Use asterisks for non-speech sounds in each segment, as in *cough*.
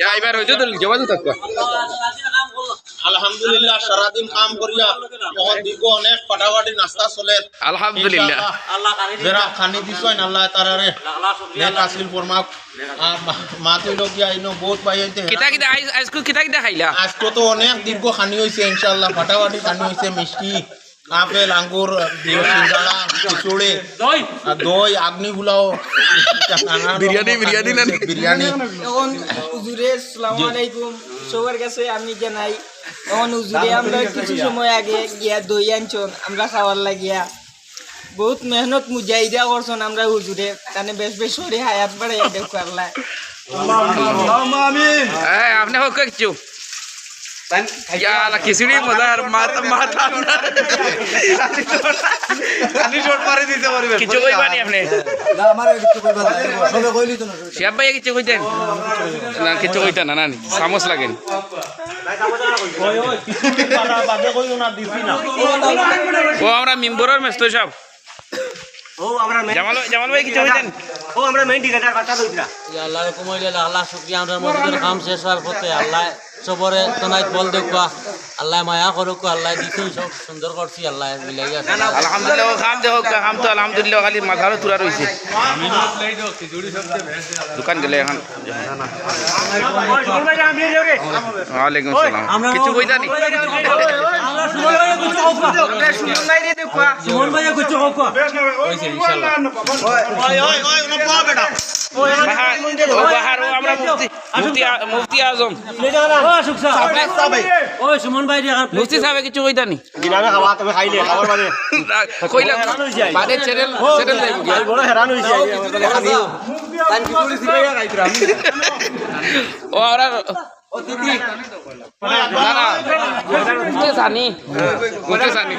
ইয়া এবার হইতো তো আলহামদুলিল্লাহ সারাদিন কাম করিয়া। তখন দীর্ঘ অনেক ফাটাফাটি নাস্তা চলে আলহামদুলিল্লাহ। যারা খানি দিছেন আল্লাহ তারারে আসিল ফরমাক। ইনো বহুত পাইতে কিতা কিতা আইস আইসকু কিতা কিতা খাইলা? আজকে তো অনেক দীর্ঘ খানি হয়েছে ইনশাল্লাহ ফাটাফাটি খানি হয়েছে মিষ্টি। আপেল আঙ্গুর খিচুড়ি আর দই আগ্নি গুলাও বিরিয়ানি, বিরিয়ানি না? বিরিয়ানি। এখন হুজুরে সালামু আলাইকুম। সবার কাছে আমি জানাই এখন হুজুরে আমরা কিছু সময় আগে গিয়া দই আনছন আমরা খাওয়ার লাগিয়া। বহুত মেহনত মুজাহিদা করছন আমরা হুজুরে তানে বেশ বেশ সরে হায়াত বাড়াই দেখবার লাই এই আপনি হোক কিছু খিচুড়ি মজার মাথা মাথা কিছু কইবা নি আপনি শিয়াব ভাই কিছু কইতেন না কিছু লাগেন ও আমরা মেম্বরের মেস্ত সব জামাল জামাল ভাই কিছু কইতেন আল্লাহ কমাইলে আল্লাহ শুক্রিয়া আমরা কাম শেষ হওয়ার পথে আল্লাহ সবরে তনাইত বল দেখবা আল্লাহ মায়া করুক আল্লাহ দিছো সব সুন্দর করছি আল্লাহ মিলাই আছে আলহামদুলিল্লাহ খাম দেখো খাম তো আলহামদুলিল্লাহ খালি মাথারও তুলা রয়েছে দোকান গেলে এখন ওয়ালাইকুম সালাম কিছু কইতা নি সুমন ভাইয়া কিছু হোক বাহার ও বাহার ও আমরা মুফতি মুফতি আ- মুফতি আজম। সুমন ভাই মুফতি সাহেব কিছু কইতা নি? *laughs* কইলা চ্যানেল চ্যানেল যাইব গিয়া ও আমরা না না। মুফতি সানি। মুফতি সানি। জি এই,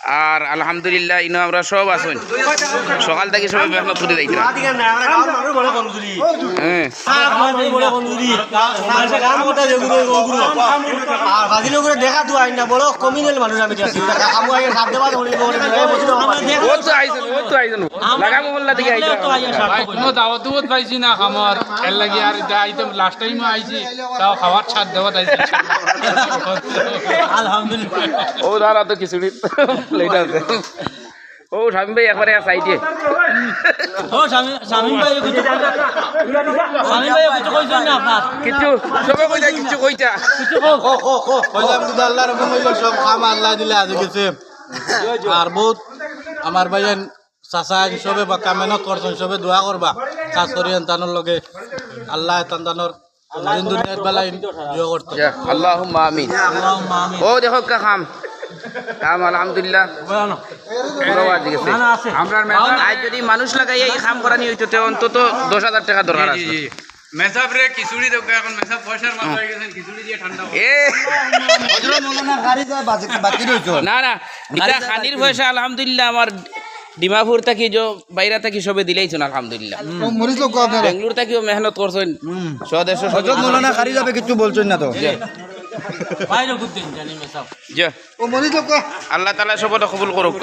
আর আলহামদুলিল্লাহ ইনো আমরা সব আসুন সকাল থেকে সবাই মেহনত করে দিই হ্যাঁ দেখা তো আইন না বলো কমিনাল মানুষ আমি ও তো আইছেন ও তো আইছেন লাগা মহল্লা থেকে আইছেন কোনো দাওয়াত দুয়াত পাইছি না খামার। এর লাগি আর এটা লাস্ট টাইম আইছি তাও খাবার ছাদ দেওয়াত আইছি। আলহামদুলিল্লাহ। ও দাঁড়া তো খিচুড়ি প্লেট আছে। ও স্বামী ভাই একবারে সাইডে ও স্বামী স্বামী ভাই কিছু স্বামী ভাই কিছু কইছেন না আপনার? কিছু সবে কইতা কিছু কইতা কইলাম যদি আল্লাহ রকম হইল সব খাম আল্লাহ দিলে আজ গেছে। আর বহুত আমার ভাইয়েন চাচা সবে বাক্কা মেহনত করছেন সবে দোয়া করবা কাজ করি তানোর লগে আল্লাহ তান্তানোর আমরা যদি মানুষ লাগাই এই কাম করানি হইতো তে অন্তত দশ হাজার টাকা দরকার আছে। মেসাব রে খিচুড়ি দেখো এখন? মেসাব পয়সার মাথা হয়ে। গেছেন খিচুড়ি দিয়ে ঠান্ডা এ। না না এটা খানির পয়সা আলহামদুলিল্লাহ আমার ডিমাপুর থাকি যে বাইরা থাকি সবে দিলেইছেন আলহামদুলিল্লাহ। বেঙ্গলোর থাকিও মেহনত করছেন। স্বদেশ মৌলানা খারি যাবে কিছু বলছেন না তো? জানি মেসাব। আল্লাহ তালা সবটা কবুল করুক